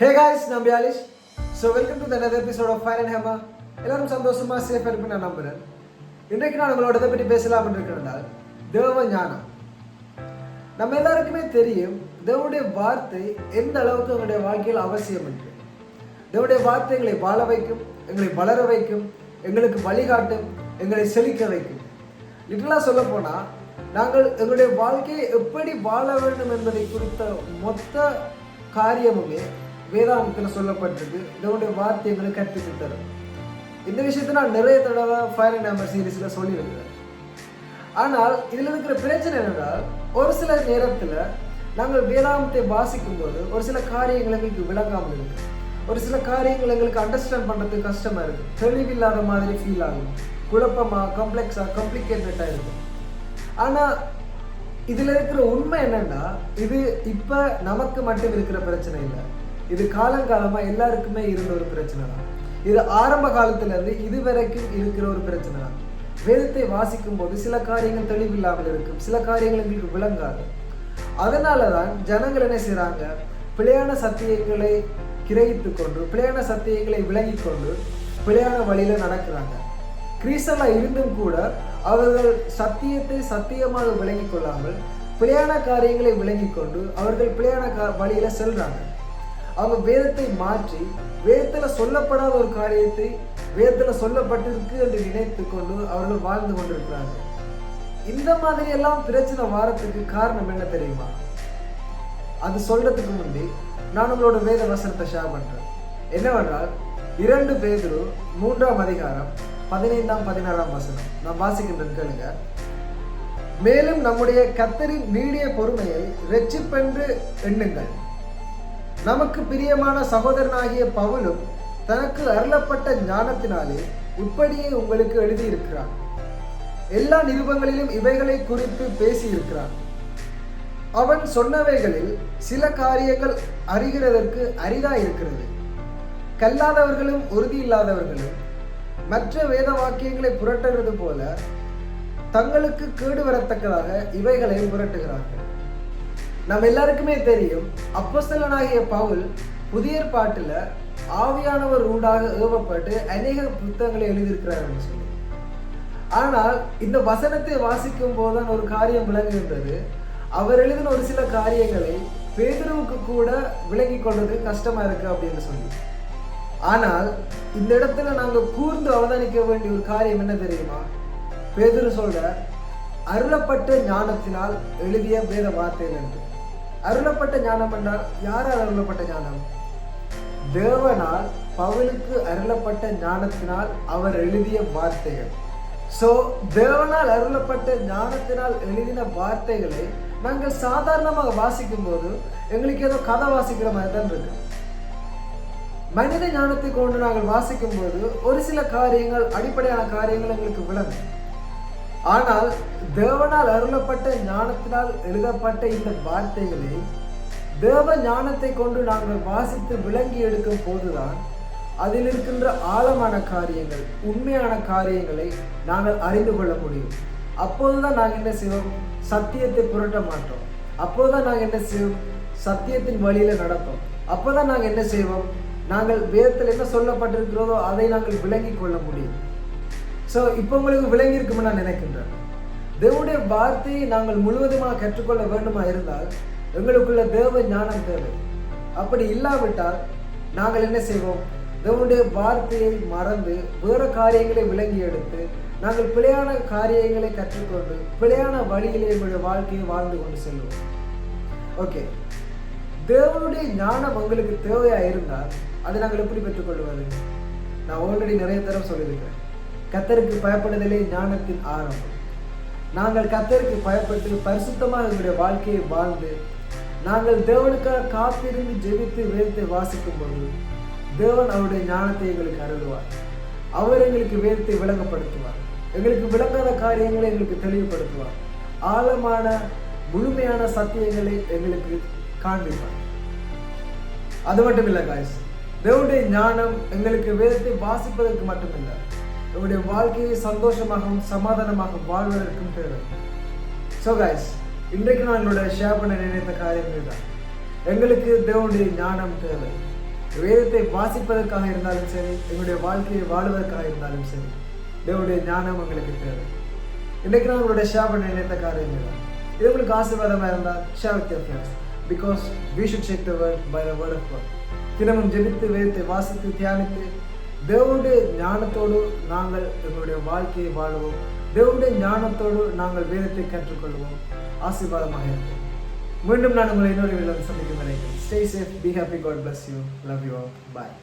ஹே guys நான் பியாலிஷ் so welcome to தனது episode of fire and Hema எல்லாரும் சந்தோஷமாக சேஃபாக இருப்பேன் நான் நம்புகிறேன் இன்றைக்கு நான் உங்களோட இதை பற்றி பேசலாம் இருக்கிறதால் தேவ ஞானம். நம்ம எல்லாருக்குமே தெரியும் தேவனுடைய வார்த்தை எந்த அளவுக்கு எங்களுடைய வாழ்க்கையில் அவசியம் என்று. தேவனுடைய வார்த்தை எங்களை வாழ வைக்கும் எங்களை வளர வைக்கும் எங்களுக்கு வழிகாட்டும் எங்களை செழிக்க வைக்கும். லிட்டலாக சொல்ல போனால் நாங்கள் எங்களுடைய வாழ்க்கையை எப்படி வாழ வேண்டும் என்பதை குறித்த மொத்த காரியமுமே வேதாந்தத்தில் சொல்லப்பட்டிருக்கு. இதனுடைய வார்த்தைகளை கற்பித்து தரும். இந்த விஷயத்தை நான் நிறைய தடவை ஃபயர் அண்ட் நம்பர் சீரீஸில் சொல்லியிருக்கிறேன். ஆனால் இதில் இருக்கிற பிரச்சனை என்னென்றால் ஒரு சில நேரத்தில் நாங்கள் வேதாந்தத்தை வாசிக்கும் போது ஒரு சில காரியங்கள் எங்களுக்கு விளங்காமல் இருக்கு ஒரு சில காரியங்கள் எங்களுக்கு அண்டர்ஸ்டாண்ட் பண்ணுறதுக்கு கஷ்டமாக இருக்குது தெளிவில்லாத மாதிரி ஃபீல் ஆகும். குழப்பமாக காம்ப்ளெக்ஸாக காம்ப்ளிகேட்டடாக இருக்கும். ஆனால் இதில் இருக்கிற உண்மை என்னென்னா இது இப்போ நமக்கு மட்டும் இருக்கிற பிரச்சனை இல்லை. இது காலங்காலமாக எல்லாருக்குமே இருந்த ஒரு பிரச்சனை தான் இது ஆரம்ப காலத்திலேருந்து இது வரைக்கும் இருக்கிற ஒரு பிரச்சனை தான் வேதத்தை வாசிக்கும் போது சில காரியங்கள் தெளிவில்லாமல் இருக்கும். சில காரியங்கள் எங்களுக்கு விளங்காது. அதனால தான் ஜனங்கள் என்ன செய்கிறாங்க பிழையான சத்தியங்களை கிரகித்து கொண்டு பிழையான சத்தியங்களை விளங்கி கொண்டு பிழையான வழியில் நடக்கிறாங்க. கிறிஸ்தவா இருந்தும் கூட அவர்கள் சத்தியத்தை சத்தியமாக விளங்கி கொள்ளாமல் பிழையான காரியங்களை விளங்கி கொண்டு அவர்கள் பிழையான கா வழியில செல்றாங்க. அவங்க வேதத்தை மாற்றி வேதத்தில் சொல்லப்படாத ஒரு காரியத்தை வேதத்தில் சொல்லப்பட்டிருக்கு என்று நினைத்து கொண்டு அவர்கள் வாழ்ந்து கொண்டிருக்கிறாங்க இந்த மாதிரி எல்லாம் பிரச்சனை வாரத்துக்கு காரணம் என்ன தெரியுமா? அது சொல்றதுக்கு முந்தி நான் உங்களோட வேத வசனத்தை ஷேர் பண்றேன். என்னவென்றால் இரண்டு பேதுரு மூன்றாம் அதிகாரம் பதினைந்தாம் பதினாறாம் வசனம். நான் வாசிக்கின்றேன் கேளுங்க. மேலும் நம்முடைய கத்தரின் நீடிய பொறுமையை வெற்றிப்பென்று எண்ணுங்கள். நமக்கு பிரியமான சகோதரனாகிய பவுலும் தனக்கு அருளப்பட்ட ஞானத்தினாலே இப்படியே உங்களுக்கு எழுதியிருக்கிறான் எல்லா நிருபங்களிலும் இவைகளை குறித்து பேசியிருக்கிறான் அவன் சொன்னவைகளில் சில காரியங்கள் அறிகிறதற்கு அரிதாயிருக்கிறது. கல்லாதவர்களும் உறுதி இல்லாதவர்களும் மற்ற வேத வாக்கியங்களை புரட்டுகிறது போல தங்களுக்கு கேடு வரத்தக்கதாக இவைகளை புரட்டுகிறார்கள். நம்ம எல்லாருக்குமே தெரியும் அப்போஸ்தலனாகிய பவுல் புதிய பாட்டில் ஆவியானவர் ஊடாக ஏவப்பட்டு அநேக புத்தகங்களை எழுதியிருக்கிறார் சொல்லி ஆனால் இந்த வசனத்தை வாசிக்கும் போதுதான் ஒரு காரியம் விளங்குகின்றது. அவர் எழுதின ஒரு சில காரியங்களை பேதுருவுக்கு கூட விளங்கி கொள்வது கஷ்டமா இருக்கு அப்படின்னு சொல்லி ஆனால் இந்த இடத்துல நாங்கள் கூர்ந்து அவதானிக்க வேண்டிய ஒரு காரியம் என்ன தெரியுமா? பேதுரு சொல்ற அருளப்பட்ட ஞானத்தினால் எழுதிய வேத வார்த்தைகள் என்று. அருளப்பட்ட ஞானம் என்றால் யாரால் அருளப்பட்ட ஞானம்? தேவனால் பவுலுக்கு அருளப்பட்ட ஞானத்தினால் அவர் எழுதிய வார்த்தைகள். ஸோ தேவனால் அருளப்பட்ட ஞானத்தினால் எழுதின வார்த்தைகளை நாங்கள் சாதாரணமாக வாசிக்கும் போது எங்களுக்கு ஏதோ கதை வாசிக்கிற மாதிரி தான் இருக்கு. மனித ஞானத்தை கொண்டு நாங்கள் வாசிக்கும் போது ஒரு சில காரியங்கள் அடிப்படையான காரியங்கள் எங்களுக்கு விளங்கும். ஆனால் தேவனால் அருளப்பட்ட ஞானத்தினால் எழுதப்பட்ட இந்த வார்த்தைகளை தேவ ஞானத்தை கொண்டு நாங்கள் வாசித்து விளங்கி எடுக்கும் போதுதான் அதில் இருக்கின்ற ஆழமான காரியங்கள் உண்மையான காரியங்களை நாங்கள் அறிந்து கொள்ள முடியும். அப்போதுதான் நாங்கள் என்ன செய்வோம்? சத்தியத்தை புரட்ட மாட்டோம். அப்போதுதான் நாங்கள் என்ன செய்வோம்? சத்தியத்தின் வழியில் நடப்போம். அப்போதான் நாங்கள் என்ன செய்வோம்? நாங்கள் வேதத்தில் என்ன சொல்லப்பட்டிருக்கிறதோ அதை நாங்கள் விளங்கி கொள்ள முடியும். ஸோ இப்போ உங்களுக்கு விளங்கியிருக்கும்னு நான் நினைக்கின்றேன். தேவனுடைய வார்த்தையை நாங்கள் முழுவதுமாக கற்றுக்கொள்ள வேண்டுமா இருந்தால் எங்களுக்குள்ள தேவ ஞானம் தேவை. அப்படி இல்லாவிட்டால் நாங்கள் என்ன செய்வோம்? தேவனுடைய வார்த்தையை மறந்து வேறு காரியங்களை விளங்கி எடுத்து நாங்கள் பிழையான காரியங்களை கற்றுக்கொண்டு பிழையான வழியிலே எங்களுடைய வாழ்க்கையை வாழ்ந்து கொண்டு செல்வோம். ஓகே தேவனுடைய ஞானம் உங்களுக்கு தேவையாக இருந்தால் அதை நாங்கள் எப்படி பெற்றுக்கொள்வது? நான் ஆல்ரெடி நிறைய தரம் சொல்லியிருக்கிறேன். கத்தருக்கு பயப்படுதலே ஞானத்தின் ஆரம்பம். நாங்கள் கத்தருக்கு பயப்பட்டு பரிசுத்தமாக எங்களுடைய வாழ்க்கையை வாழ்ந்து நாங்கள் தேவனுக்காக காத்திருந்து ஜெபித்து வேதத்தை வாசிக்கும் போது தேவன் அவருடைய ஞானத்தை எங்களுக்கு அருள்வார். அவர் எங்களுக்கு வேதத்தை விளங்கப்படுத்துவார். எங்களுக்கு விளங்காத காரியங்களை எங்களுக்கு தெளிவுபடுத்துவார். ஆழமான முழுமையான சத்தியங்களை எங்களுக்கு காண்பிப்பார். அது மட்டும் இல்லை காய்ஸ் தேவனுடைய ஞானம் எங்களுக்கு வேதத்தை வாசிப்பதற்கு மட்டுமில்லை நம்முடைய வாழ்க்கையை சந்தோஷமாகவும் சமாதானமாகவும் வாழ்வதற்கும் தேவை. ஸோ கைஸ் இன்றைக்கு நான் என்னோட ஷேர் பண்ண நினைத்த காரியங்கள் தான் எங்களுக்கு தேவனுடைய ஞானம் தேவை. வேதத்தை வாசிப்பதற்காக இருந்தாலும் சரி எங்களுடைய வாழ்க்கையை வாழுவதற்காக இருந்தாலும் சரி தேவனுடைய ஞானம் எங்களுக்கு தேவை. இன்றைக்கு நான் உங்களுடைய ஷேர் பண்ண நினைத்த காரியங்கள் தான். இது உங்களுக்கு ஆசீர்வாதமாக இருந்தால் share with friends because we should check the world by the word of தினமும் ஜெபித்து வேதத்தை வாசித்து தியானித்து தேவனுடைய ஞானத்தோடு நாங்கள் எங்களுடைய வாழ்க்கையை வாழுவோம். தேவனுடைய ஞானத்தோடு நாங்கள் வேதத்தை கற்றுக்கொள்வோம். ஆசீர்வாதமாக இருக்கும் மீண்டும் நான் உங்களை இன்னொரு விழா சந்திக்கும் வரைக்கும் stay safe be happy God bless you love you bye